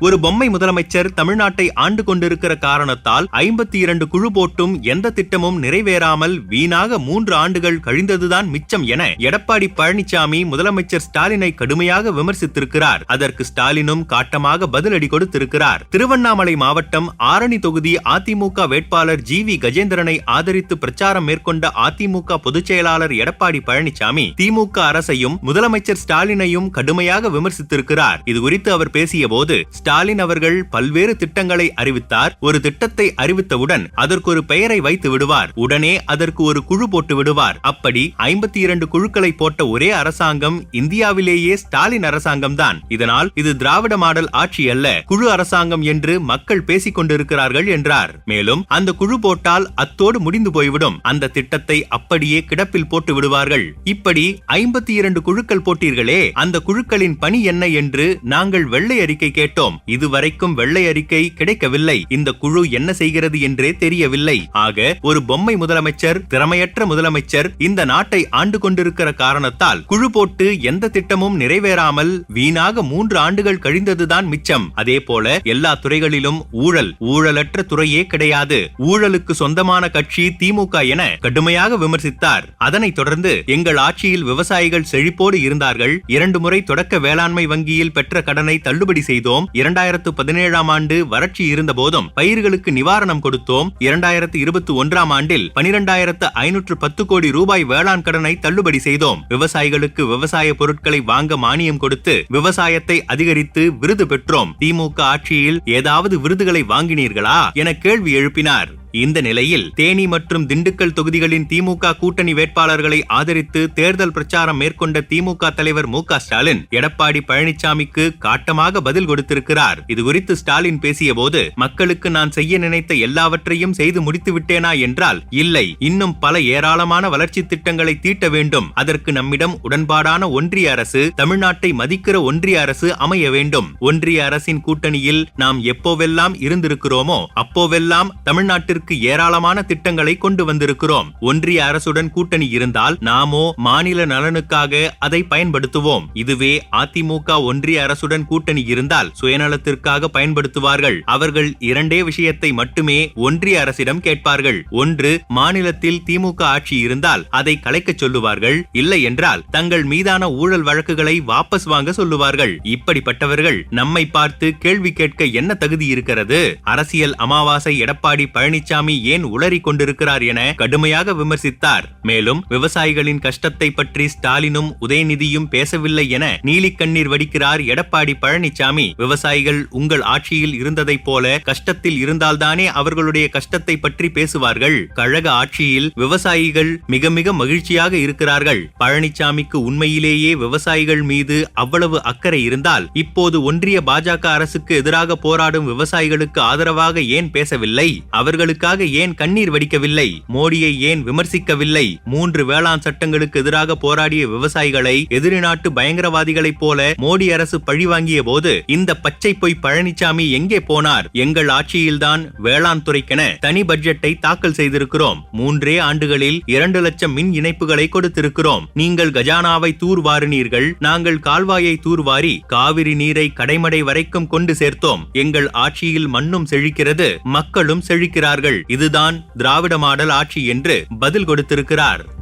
ஒரு பொம்மை முதலமைச்சர் தமிழ்நாட்டை ஆண்டு கொண்டிருக்கிற காரணத்தால் ஐம்பத்தி இரண்டு குழு போட்டும் எந்த திட்டமும் நிறைவேறாமல் வீணாக மூன்று ஆண்டுகள் கழிந்ததுதான் மிச்சம் என எடப்பாடி பழனிசாமி முதலமைச்சர் ஸ்டாலினை கடுமையாக விமர்சித்திருக்கிறார். அதற்கு ஸ்டாலினும் காட்டமாக பதிலடி கொடுத்திருக்கிறார். திருவண்ணாமலை மாவட்டம் ஆரணி தொகுதி அதிமுக வேட்பாளர் ஜி வி கஜேந்திரனை ஆதரித்து பிரச்சாரம் மேற்கொண்ட அதிமுக பொதுச் செயலாளர் எடப்பாடி பழனிசாமி திமுக அரசையும் முதலமைச்சர் ஸ்டாலினையும் கடுமையாக விமர்சித்திருக்கிறார். இது குறித்து அவர் பேசிய போது ஸ்டாலின் அவர்கள் பல்வேறு திட்டங்களை அறிவித்தார். ஒரு திட்டத்தை அறிவித்தவுடன் அதற்கு ஒரு பெயரை வைத்து விடுவார். உடனே அதற்கு ஒரு குழு போட்டு விடுவார். அப்படி ஐம்பத்தி இரண்டு குழுக்களை போட்ட ஒரே அரசாங்கம் இந்தியாவிலேயே ஸ்டாலின் அரசாங்கம் தான் இதனால் இது திராவிட மாடல் ஆட்சி அல்ல குழு அரசாங்கம் என்று மக்கள் பேசிக் கொண்டிருக்கிறார்கள் என்றார். மேலும் அந்த குழு போட்டால் அத்தோடு முடிந்து போய்விடும். அந்த திட்டத்தை அப்படியே கிடப்பில் போட்டு விடுவார்கள். இப்படி ஐம்பத்தி இரண்டு குழுக்கள் போட்டீர்களே அந்த குழுக்களின் பணி என்ன என்று நாங்கள் வெள்ளை அறிக்கை கேட்டோம். இதுவரைக்கும் வெள்ளை அறிக்கை கிடைக்கவில்லை. இந்த குழு என்ன செய்கிறது என்றே தெரியவில்லை. ஆக ஒரு பொம்மை முதலமைச்சர் திறமையற்ற முதலமைச்சர் இந்த நாட்டை ஆண்டு கொண்டிருக்கிற காரணத்தால் குழு போட்டு எந்த திட்டமும் நிறைவேறாமல் வீணாக மூன்று ஆண்டுகள் கழிந்ததுதான் மிச்சம். அதே போல எல்லா துறைகளிலும் ஊழல் ஊழலற்ற துறையே கிடையாது. ஊழலுக்கு சொந்தமான கட்சி திமுக என கடுமையாக விமர்சித்தார். அதனைத் தொடர்ந்து எங்கள் ஆட்சியில் விவசாயிகள் செழிப்போடு இருந்தார்கள். இரண்டு முறை தொடக்க வேளாண்மை வங்கியில் பெற்ற கடனை தள்ளுபடி செய்தோம். இரண்டாயிரத்து பதினேழாம் ஆண்டு வறட்சி இருந்த போதும் பயிர்களுக்கு நிவாரணம் கொடுத்தோம். இரண்டாயிரத்து இருபத்தி ஒன்றாம் ஆண்டில் பனிரெண்டாயிரத்து ஐநூற்று பத்து கோடி ரூபாய் வேளாண் கடனை தள்ளுபடி செய்தோம். விவசாயிகளுக்கு விவசாய பொருட்களை வாங்க மானியம் கொடுத்து விவசாயத்தை அதிகரித்து விருது பெற்றோம். திமுக ஆட்சியில் ஏதாவது விருதுகளை வாங்கினீர்களா? என கேள்வி எழுப்பினார். இந்த நிலையில் தேனி மற்றும் திண்டுக்கல் தொகுதிகளின் திமுக கூட்டணி வேட்பாளர்களை ஆதரித்து தேர்தல் பிரச்சாரம் மேற்கொண்ட திமுக தலைவர் மு ஸ்டாலின் எடப்பாடி பழனிசாமிக்கு காட்டமாக பதில் கொடுத்திருக்கிறார். இதுகுறித்து ஸ்டாலின் பேசிய போது மக்களுக்கு நான் செய்ய நினைத்த எல்லாவற்றையும் செய்து முடித்து விட்டேனா என்றால் இல்லை. இன்னும் பல ஏராளமான வளர்ச்சி திட்டங்களை தீட்ட வேண்டும். அதற்கு நம்மிடம் உடன்பாடான ஒன்றிய அரசு தமிழ்நாட்டை மதிக்கிற ஒன்றிய அரசு அமைய வேண்டும். ஒன்றிய அரசின் கூட்டணியில் நாம் எப்போவெல்லாம் இருந்திருக்கிறோமோ அப்போவெல்லாம் தமிழ்நாட்டிற்கு மக்களுக்கு ஏராளமான திட்டங்களை கொண்டு வந்திருக்கிறோம். ஒன்றிய அரசுடன் கூட்டணி இருந்தால் நாமோ மாநில நலனுக்காக அதை பயன்படுத்துவோம். இதுவே அதிமுக ஒன்றிய அரசுடன் கூட்டணி இருந்தால் சுயநலத்திற்காக பயன்படுத்துவார்கள். அவர்கள் இரண்டே விஷயத்தை மட்டுமே ஒன்றிய அரசிடம் கேட்பார்கள். ஒன்று மாநிலத்தில் திமுக ஆட்சி இருந்தால் அதை கலைக்க சொல்லுவார்கள். இல்லை என்றால் தங்கள் மீதான ஊழல் வழக்குகளை வாபஸ் வாங்க சொல்லுவார்கள். இப்படிப்பட்டவர்கள் நம்மை பார்த்து கேள்வி கேட்க என்ன தகுதி இருக்கிறது? அரசியல் அமாவாசை எடப்பாடி பழனிசாமி பழனிசாமி ஏன் உளறி கொண்டிருக்கிறார் என கடுமையாக விமர்சித்தார். மேலும் விவசாயிகளின் கஷ்டத்தை பற்றி ஸ்டாலினும் உதயநிதியும் பேசவில்லை என நீலிக்கண்ணீர் வடிக்கிறார் எடப்பாடி பழனிசாமி விவசாயிகள் உங்கள் ஆட்சியில் இருந்ததைப் போல கஷ்டத்தில் இருந்தால்தானே அவர்களுடைய கஷ்டத்தை பற்றி பேசுவார்கள். கழக ஆட்சியில் விவசாயிகள் மிக மிக மகிழ்ச்சியாக இருக்கிறார்கள். பழனிசாமிக்கு உண்மையிலேயே விவசாயிகள் மீது அவ்வளவு அக்கறை இருந்தால் இப்போது ஒன்றிய பாஜக அரசுக்கு எதிராக போராடும் விவசாயிகளுக்கு ஆதரவாக ஏன் பேசவில்லை? அவர்களுக்கு இதற்காக ஏன் கண்ணீர் வடிக்கவில்லை? மோடியை ஏன் விமர்சிக்கவில்லை? மூன்று வேளாண் சட்டங்களுக்கு எதிராக போராடிய விவசாயிகளை எதிரி நாட்டு பயங்கரவாதிகளைப் போல மோடி அரசு பழிவாங்கிய போது இந்த பச்சை பொய் பழனிசாமி எங்கே போனார்? எங்கள் ஆட்சியில்தான் வேளாண் துறைக்கென தனி பட்ஜெட்டை தாக்கல் செய்திருக்கிறோம். மூன்றே ஆண்டுகளில் இரண்டு லட்சம் மின் இணைப்புகளை கொடுத்திருக்கிறோம். நீங்கள் கஜானாவை தூர்வாரினீர்கள் நாங்கள் கால்வாயை தூர்வாரி காவிரி நீரை கடைமடை வரைக்கும் கொண்டு சேர்த்தோம். எங்கள் ஆட்சியில் மண்ணும் செழிக்கிறது மக்களும் செழிக்கிறார்கள். இதுதான் திராவிட மாடல் ஆட்சி என்று பதில் கொடுத்திருக்கிறார்.